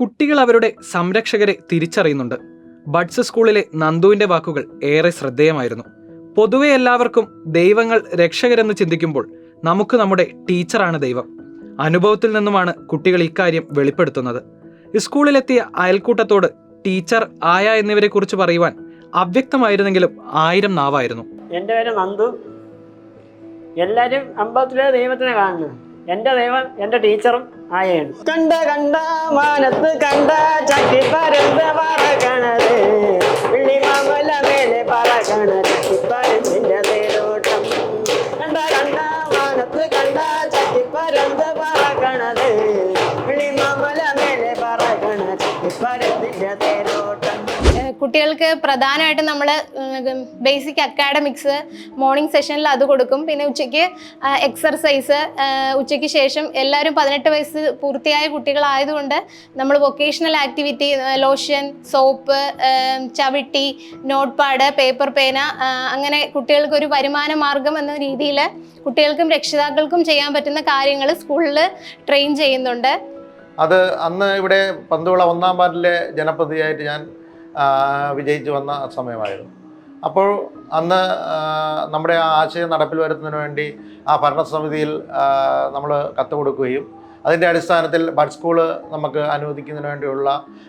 കുട്ടികൾ അവരുടെ സംരക്ഷകരെ തിരിച്ചറിയുന്നുണ്ട്. ബഡ്സ് സ്കൂളിലെ നന്ദുവിന്റെ വാക്കുകൾ ഏറെ ശ്രദ്ധേയമായിരുന്നു. പൊതുവെ എല്ലാവർക്കും ദൈവങ്ങൾ രക്ഷകരെന്ന് ചിന്തിക്കുമ്പോൾ നമുക്ക് നമ്മുടെ ടീച്ചറാണ് ദൈവം. അനുഭവത്തിൽ നിന്നുമാണ് കുട്ടികൾ ഇക്കാര്യം വെളിപ്പെടുത്തുന്നത്. സ്കൂളിലെത്തിയ അയൽക്കൂട്ടത്തോട് ടീച്ചർ ആയ എന്നിവരെക്കുറിച്ച് പറയുവാൻ അവ്യക്തമായിരുന്നെങ്കിലും ആയിരം നാവായിരുന്നു. എന്റെ പേര് നന്ദു. എല്ലാരും അമ്പലത്തിലെ ദൈവത്തിനെ കാണുന്നു. എന്റെ ദൈവം എന്റെ ടീച്ചറും ആയാണ് കണ്ട കണ്ട മാനത്ത് കണ്ട ചട്ടി പരന്ത് പറക്കണത് വെള്ളിമാമല മേലെ പറക്കണ ചക്കിപ്പരന്തിന്റെ തേരോട്ടം കണ്ട കണ്ട മാനത്ത് കണ്ട ചട്ടി പരന്ത് പറക്കണത് വെള്ളിമാമല മേലെ പറക്കണ ചക്കിപ്പരന്തിന്റെ തേരോട്ടം കുട്ടികൾക്ക് പ്രധാനമായിട്ടും നമ്മൾ ബേസിക് അക്കാഡമിക്സ് മോർണിംഗ് സെഷനിൽ അത് കൊടുക്കും. പിന്നെ ഉച്ചയ്ക്ക് എക്സർസൈസ് ഉച്ചയ്ക്ക് ശേഷം എല്ലാവരും പതിനെട്ട് വയസ്സ് പൂർത്തിയായ കുട്ടികളായതുകൊണ്ട് നമ്മൾ വൊക്കേഷണൽ ആക്ടിവിറ്റി ലോഷൻ സോപ്പ് ചവിട്ടി നോട്ട് പാഡ് പേപ്പർ പേന അങ്ങനെ കുട്ടികൾക്ക് ഒരു വരുമാന മാർഗം എന്ന രീതിയിൽ കുട്ടികൾക്കും രക്ഷിതാക്കൾക്കും ചെയ്യാൻ പറ്റുന്ന കാര്യങ്ങൾ സ്കൂളിൽ ട്രെയിൻ ചെയ്യുന്നുണ്ട്. അത് അന്ന് ഇവിടെ പന്തുവിള ഒന്നാം വാർഡിലെ ജനപ്രതിയായിട്ട് ഞാൻ വിജയിച്ചു വന്ന സമയമായിരുന്നു. അപ്പോൾ അന്ന് നമ്മുടെ ആ ആശയം നടപ്പിൽ വരുത്തുന്നതിന് വേണ്ടി ആ ഭരണസമിതിയിൽ നമ്മൾ കത്ത് കൊടുക്കുകയും അതിന്റെ അടിസ്ഥാനത്തിൽ ബഡ് സ്കൂൾ നമുക്ക് അനുവദിക്കുന്നതിന് വേണ്ടിയുള്ള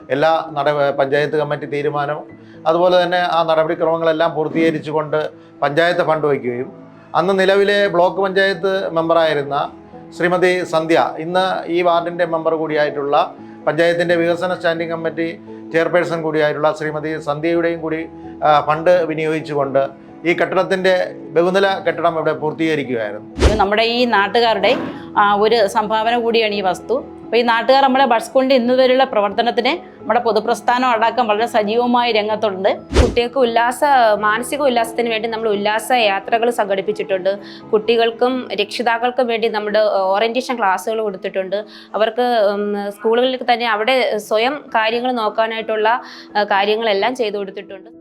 എല്ലാ നട പഞ്ചായത്ത് കമ്മിറ്റി തീരുമാനവും അതുപോലെ തന്നെ ആ നടപടിക്രമങ്ങളെല്ലാം പൂർത്തീകരിച്ചുകൊണ്ട് പഞ്ചായത്ത് ഫണ്ട് വയ്ക്കുകയും അന്ന് നിലവിലെ ബ്ലോക്ക് പഞ്ചായത്ത് മെമ്പറായിരുന്ന ശ്രീമതി സന്ധ്യ ഇന്ന് ഈ വാർഡിന്റെ മെമ്പർ കൂടിയായിട്ടുള്ള പഞ്ചായത്തിന്റെ വികസന സ്റ്റാൻഡിംഗ് കമ്മിറ്റി ചെയർപേഴ്സൺ കൂടിയായിട്ടുള്ള ശ്രീമതി സന്ധ്യയുടെയും കൂടി ഫണ്ട് വിനിയോഗിച്ചുകൊണ്ട് ഈ കെട്ടിടത്തിന്റെ ബഹുനില കെട്ടിടം ഇവിടെ പൂർത്തീകരിക്കുകയായിരുന്നു. നമ്മുടെ ഈ നാട്ടുകാരുടെ ഒരു സംഭാവന കൂടിയാണ് ഈ വസ്തു. അപ്പോൾ ഈ നാട്ടുകാർ നമ്മുടെ ബഡ് സ്കൂളിന്റെ ഇന്ന് വരെയുള്ള പ്രവർത്തനത്തിന് നമ്മുടെ പൊതുപ്രസ്ഥാനം അടക്കം വളരെ സജീവമായ രംഗത്തുണ്ട്. കുട്ടികൾക്ക് ഉല്ലാസ മാനസിക ഉല്ലാസത്തിന് വേണ്ടി നമ്മൾ ഉല്ലാസ യാത്രകൾ സംഘടിപ്പിച്ചിട്ടുണ്ട്. കുട്ടികൾക്കും രക്ഷിതാക്കൾക്കും വേണ്ടി നമ്മുടെ ഓറിയന്റേഷൻ ക്ലാസ്സുകൾ കൊടുത്തിട്ടുണ്ട്. അവർക്ക് സ്കൂളുകളിൽ തന്നെ അവിടെ സ്വയം കാര്യങ്ങൾ നോക്കാനായിട്ടുള്ള കാര്യങ്ങളെല്ലാം ചെയ്തു കൊടുത്തിട്ടുണ്ട്.